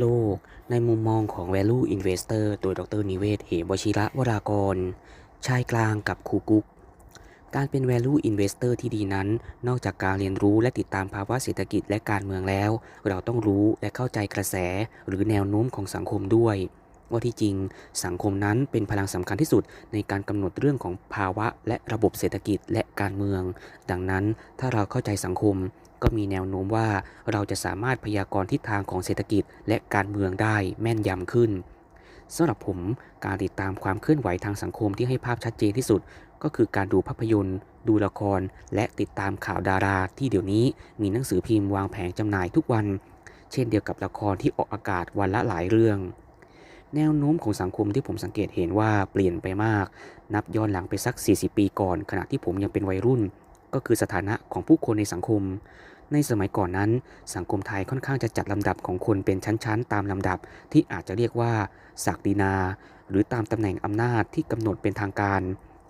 โลก ในมุมมองของ Value Investor โดยดรนิเวศ เหวชิระวรากร ชายกลางกับครูกุ๊ก การเป็น Value Investor ที่ดีนั้น นอกจากการเรียนรู้และติดตามภาวะเศรษฐกิจและการเมืองแล้ว เราต้องรู้และเข้าใจกระแสหรือแนวโน้มของสังคมด้วย ว่าที่จริงสังคมนั้นเป็นพลังสำคัญที่สุดในการกำหนดเรื่องของภาวะ และระบบเศรษฐกิจและการเมือง ดังนั้นถ้าเราเข้าใจสังคมก็มีแนวโน้มว่าเราจะสามารถพยากรณ์ทิศทางของเศรษฐกิจและการเมืองได้แม่นยำขึ้นสำหรับผมการติดตามความเคลื่อนไหวทางสังคมที่ให้ภาพชัดเจนที่สุด ก็คือการดูภาพยนตร์ ดูละคร และติดตามข่าวดาราที่เดี๋ยวนี้มีหนังสือพิมพ์วางแผงจำหน่ายทุกวัน เช่นเดียวกับละครที่ออกอากาศวันละหลายเรื่อง แนวโน้มของสังคมที่ผมสังเกตเห็นว่าเปลี่ยนไปมาก นับย้อนหลังไปสัก 40 ปีก่อน ขณะที่ผมยังเป็นวัยรุ่น ก็คือสถานะของผู้คนในสังคม ในสมัยก่อนนั้น สังคมไทยค่อนข้างจะจัดลำดับของคนเป็นชั้นๆ ตามลำดับที่อาจจะเรียกว่าศักดินา หรือตามตำแหน่งอำนาจที่กำหนดเป็นทางการ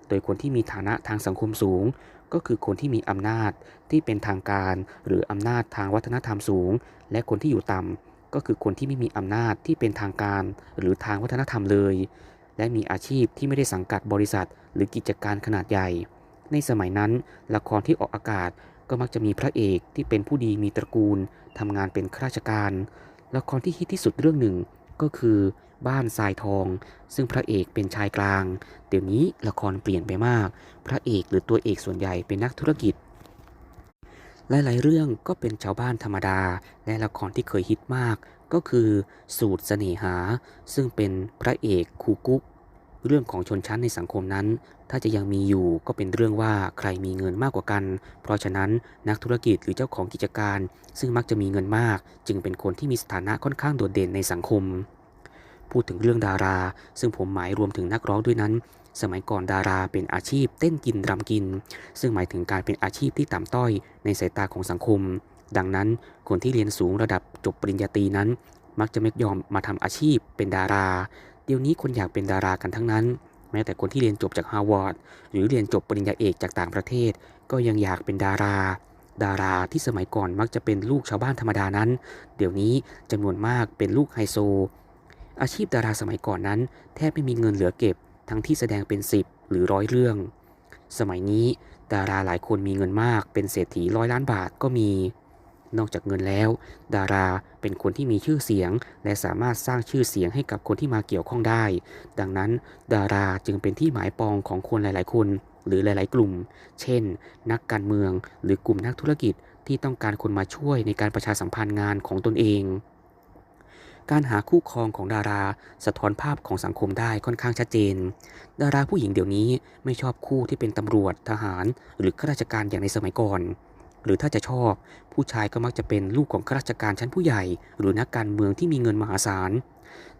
โดยคนที่มีฐานะทางสังคมสูง ก็คือคนที่มีอำนาจที่เป็นทางการ หรืออำนาจทางวัฒนธรรมสูง และคนที่อยู่ต่ำ ก็คือคนที่ไม่มีอำนาจที่เป็นทางการ หรือทางวัฒนธรรมเลย และมีอาชีพที่ไม่ได้สังกัดบริษัท หรือกิจการขนาดใหญ่ ในสมัยนั้น ละครที่ออกอากาศก็มักจะมีพระเอกที่เป็นผู้ดีมีตระกูลทำงานเป็นข้าราชการ ละครที่ฮิตที่สุดเรื่องหนึ่งก็คือบ้านทรายทอง ซึ่งพระเอกเป็นชายกลาง เดี๋ยวนี้ละครเปลี่ยนไปมาก พระเอกหรือตัวเอกส่วนใหญ่เป็นนักธุรกิจ หลายๆเรื่องก็เป็นชาวบ้านธรรมดา และละครที่เคยฮิตมากก็คือสูตรเสน่หา ซึ่งเป็นพระเอกคูกุ๊กเรื่องของชนชั้นในสังคมนั้น ถ้าจะยังมีอยู่ก็เป็นเรื่องว่าใครมีเงินมากกว่ากัน เพราะฉะนั้นนักธุรกิจหรือเจ้าของกิจการ ซึ่งมักจะมีเงินมาก จึงเป็นคนที่มีสถานะค่อนข้างโดดเด่นในสังคม พูดถึงเรื่องดารา ซึ่งผมหมายรวมถึงนักร้องด้วยนั้น สมัยก่อนดาราเป็นอาชีพเต้นกินรำกิน ซึ่งหมายถึงการเป็นอาชีพที่ต่ำต้อยในสายตาของสังคม ดังนั้นคนที่เรียนสูงระดับจบปริญญาตรีนั้น มักจะไม่ยอมมาทำอาชีพเป็นดารา เดี๋ยวนี้คนอยากเป็นดารากันทั้งนั้น แม้แต่คนที่เรียนจบจากฮาร์วาร์ดหรือเรียนจบปริญญาเอกจากต่างประเทศ ก็ยังอยากเป็นดาราดาราที่สมัยก่อนมักจะเป็นลูกชาวบ้านธรรมดานั้น เดี๋ยวนี้จำนวนมากเป็นลูกไฮโซ อาชีพดาราสมัยก่อนนั้น แทบไม่มีเงินเหลือเก็บ ทั้งที่แสดงเป็น 10 หรือร้อยเรื่อง สมัยนี้ดาราหลายคนมีเงินมาก เป็นเศรษฐีร้อยล้านบาทก็มี นอกจากเงินแล้ว ดาราเป็นคนที่มีชื่อเสียง และสามารถสร้างชื่อเสียงให้กับคนที่มาเกี่ยวข้องได้ ดังนั้น ดาราจึงเป็นที่หมายปองของคนหลาย ๆ คน หรือหลาย ๆ กลุ่ม เช่น นักการเมือง หรือกลุ่มนักธุรกิจที่ต้องการคนมาช่วยในการประชาสัมพันธ์งานของตนเอง การหาคู่ครองของดารา สะท้อนภาพของสังคมได้ค่อนข้างชัดเจน ดาราผู้หญิงเดี๋ยวนี้ไม่ชอบคู่ที่เป็นตำรวจทหาร หรือข้าราชการอย่างในสมัยก่อน หรือถ้าจะชอบ ผู้ชายก็มักจะเป็นลูกของข้าราชการชั้นผู้ใหญ่ หรือนักการเมืองที่มีเงินมหาศาล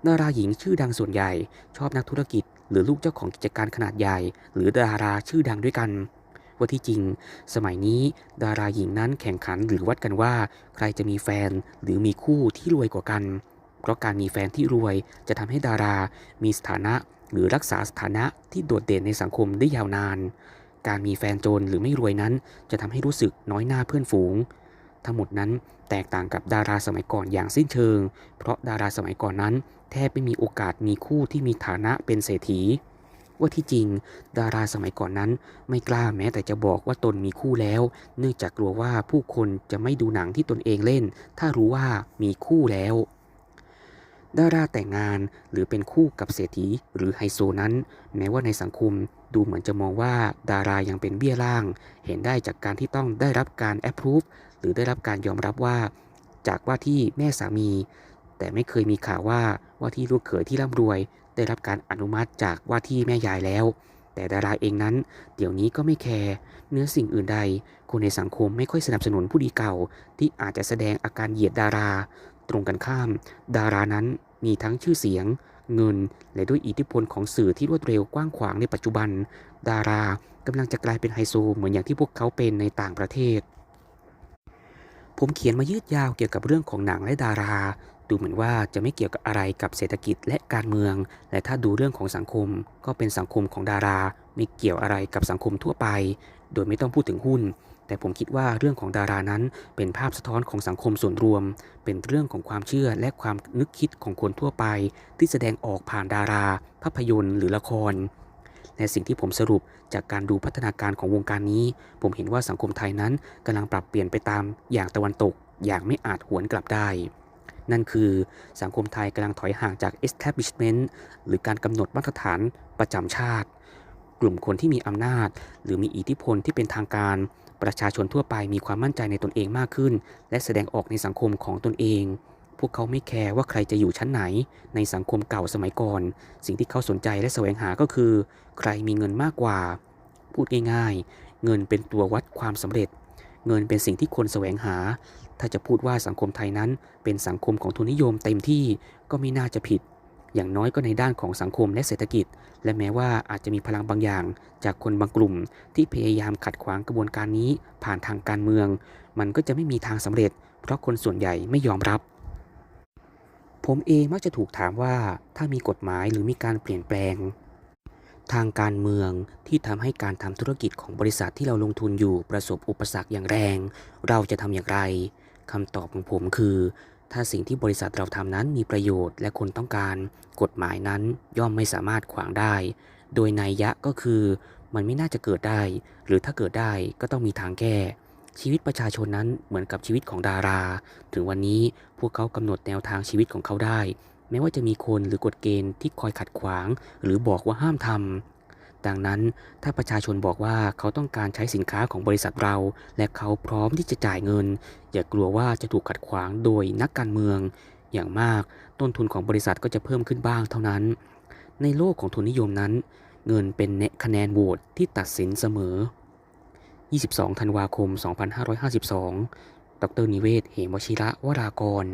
ดาราหญิงชื่อดังส่วนใหญ่ ชอบนักธุรกิจ หรือลูกเจ้าของกิจการขนาดใหญ่ หรือดาราชื่อดังด้วยกันว่าที่จริง สมัยนี้ดาราหญิงนั้นแข่งขันหรือวัดกันว่า ใครจะมีแฟนหรือมีคู่ที่รวยกว่ากัน เพราะการมีแฟนที่รวยจะทำให้ดารา มีสถานะหรือรักษาสถานะที่โดดเด่นในสังคมได้ยาวนาน การมีแฟนจนหรือไม่รวยนั้น จะทำให้รู้สึกน้อยหน้าเพื่อนฝูง ทั้งหมดนั้นแตกต่างกับดาราสมัยก่อนอย่างสิ้นเชิง เพราะดาราสมัยก่อนนั้น แทบไม่มีโอกาสมีคู่ที่มีฐานะเป็นเศรษฐีว่าที่จริง ดาราสมัยก่อนนั้น ไม่กล้าแม้แต่จะบอกว่าตนมีคู่แล้ว เนื่องจากกลัวว่าผู้คนจะไม่ดูหนังที่ตนเองเล่น ถ้ารู้ว่ามีคู่แล้ว ดาราแต่งงานหรือเป็นคู่กับเศรษฐีหรือไฮโซนั้น แม้ว่าในสังคมดูเหมือนจะมองว่าดารายังเป็นเบี้ยล่าง เห็นได้จากการที่ต้องได้รับการแอปพรูฟหรือได้รับการยอมรับว่า จากว่าที่แม่สามี แต่ไม่เคยมีข่าวว่าว่าที่ลูกเขยที่ร่ำรวย ได้รับการอนุมัติจากว่าที่แม่ยายแล้ว แต่ดาราเองนั้น เดี๋ยวนี้ก็ไม่แคร์เนื้อสิ่งอื่นใด คนในสังคมไม่ค่อยสนับสนุนผู้ดีเก่า ที่อาจจะแสดงอาการเหยียดดารา ตรงกันข้าม ดารานั้น มีทั้งชื่อเสียง เงิน และด้วยอิทธิพลของสื่อที่รวดเร็วกว้างขวางในปัจจุบัน ดารากำลังจะกลายเป็นไฮโซเหมือนอย่างที่พวกเขาเป็นในต่างประเทศ ผมเขียนมายืดยาวเกี่ยวกับเรื่องของหนังและดารา ดูเหมือนว่าจะไม่เกี่ยวกับอะไรกับเศรษฐกิจและการเมือง และถ้าดูเรื่องของสังคม ก็เป็นสังคมของดารา ไม่เกี่ยวอะไรกับสังคมทั่วไป โดยไม่ต้องพูดถึงหุ้น แต่ผมคิดว่าเรื่องของดารานั้นเป็นภาพสะท้อนของสังคมส่วนรวม เป็นเรื่องของความเชื่อและความนึกคิดของคนทั่วไป ที่แสดงออกผ่านดารา ภาพยนตร์ หรือละครและสิ่งที่ผมสรุปจากการดูพัฒนาการของวงการนี้ ผมเห็นว่าสังคมไทยนั้นกำลังปรับเปลี่ยนไปตามอย่างตะวันตก อย่างไม่อาจหวนกลับได้นั่นคือสังคมไทยกำลังถอยห่างจาก establishment หรือการกำหนดมาตรฐานประจำชาติ กลุ่มคนที่มีอำนาจ หรือมีอิทธิพลที่เป็นทางการ ประชาชนทั่วไปมีความมั่นใจในตนเองมากขึ้น และแสดงออกในสังคมของตนเอง พวกเขาไม่แคร์ว่าใครจะอยู่ชั้นไหน ในสังคมเก่าสมัยก่อน สิ่งที่เขาสนใจและแสวงหาก็คือ ใครมีเงินมากกว่า พูดง่ายๆ เงินเป็นตัววัดความสำเร็จ เงินเป็นสิ่งที่คนแสวงหา ถ้าจะพูดว่าสังคมไทยนั้น เป็นสังคมของทุนนิยมเต็มที่ก็ไม่น่าจะผิด อย่างน้อยก็ในด้านของสังคมและเศรษฐกิจ และแม้ว่าอาจจะมีพลังบางอย่าง จากคนบางกลุ่ม ที่พยายามขัดขวางกระบวนการนี้ผ่านทางการเมือง มันก็จะไม่มีทางสำเร็จ เพราะคนส่วนใหญ่ไม่ยอมรับ ผมเองมักจะถูกถามว่าถ้ามีกฎหมายหรือมีการเปลี่ยนแปลง ทางการเมืองที่ทำให้การทำธุรกิจของบริษัทที่เราลงทุนอยู่ประสบอุปสรรคอย่างแรง เราจะทำอย่างไรคำตอบของผมคือ ถ้าสิ่งที่บริษัทเราทำนั้นมีประโยชน์และคนต้องการ กฎหมายนั้นย่อมไม่สามารถขวางได้ โดยนัยยะก็คือ มันไม่น่าจะเกิดได้ หรือถ้าเกิดได้ก็ต้องมีทางแก้ ชีวิตประชาชนนั้นเหมือนกับชีวิตของดารา ถึงวันนี้พวกเขากำหนดแนวทางชีวิตของเขาได้ แม้ว่าจะมีคนหรือกฎเกณฑ์ที่คอยขัดขวาง หรือบอกว่าห้ามทำ ดังนั้น ถ้าประชาชนบอกว่าเขาต้องการใช้สินค้าของบริษัทเรา และเขาพร้อมที่จะจ่ายเงิน อย่ากลัวว่าจะถูกขัดขวางโดยนักการเมือง อย่างมากต้นทุนของบริษัทก็จะเพิ่มขึ้นบ้างเท่านั้น ในโลกของทุนนิยมนั้น เงินเป็นคะแนนโหวตที่ตัดสินเสมอ 22 ธันวาคม 2552 ดรนิเวศ เหมวชิระวรากร